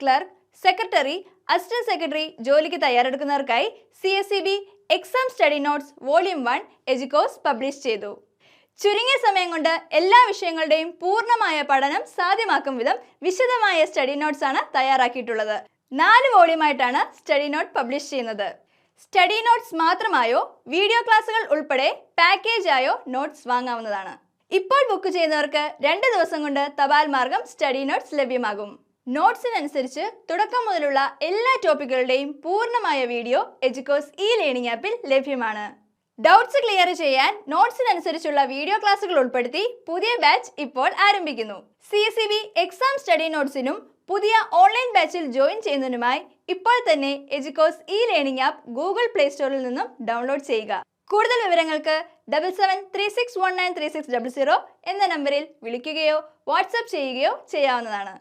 Clerk secretary assistant secretary ജോലിക്ക് തയ്യാറെടുക്കുന്നവർക്കായി C S C B exam study notes volume one Educos publish ചെയ്തു. ചുരുങ്ങിയ സമയം കൊണ്ട് എല്ലാ വിഷയങ്ങളുടെയും പൂർണമായ പഠനം സാധ്യമാക്കും വിധം വിശദമായ സ്റ്റഡി നോട്ട്സ് ആണ് തയ്യാറാക്കിയിട്ടുള്ളത്. നാല് വോളിയമായിട്ടാണ് സ്റ്റഡി നോട്ട് പബ്ലിഷ് ചെയ്യുന്നത്. സ്റ്റഡി നോട്ട്സ് മാത്രമായോ വീഡിയോ ക്ലാസ്സുകൾ ഉൾപ്പെടെ പാക്കേജായോ നോട്ട്സ് വാങ്ങാവുന്നതാണ്. ഇപ്പോൾ ബുക്ക് ചെയ്യുന്നവർക്ക് രണ്ട് ദിവസം കൊണ്ട് തപാൽ മാർഗം സ്റ്റഡി നോട്ട്സ് ലഭ്യമാകും. നോട്ട്സിനനുസരിച്ച് തുടക്കം മുതലുള്ള എല്ലാ ടോപ്പിക്കുകളുടെയും പൂർണമായ വീഡിയോ എജുക്കോസ് ഇ ലേണിംഗ് ആപ്പിൽ ലഭ്യമാണ്. ഡൗട്ട്സ് ക്ലിയർ ചെയ്യാൻ നോട്ട്സിനനുസരിച്ചുള്ള വീഡിയോ ക്ലാസ്സുകൾ ഉൾപ്പെടുത്തി പുതിയ ബാച്ച് ഇപ്പോൾ ആരംഭിക്കുന്നു. C S C B exam study നോട്ട്സിനും പുതിയ ഓൺലൈൻ ബാച്ചിൽ ജോയിൻ ചെയ്യുന്നതിനുമായി ഇപ്പോൾ തന്നെ Educos e learning app Google play സ്റ്റോറിൽ നിന്നും ഡൗൺലോഡ് ചെയ്യുക. കൂടുതൽ വിവരങ്ങൾക്ക് double seven three six one nine three six double zero എന്ന നമ്പറിൽ വിളിക്കുകയോ വാട്സപ്പ് ചെയ്യുകയോ ചെയ്യാവുന്നതാണ്.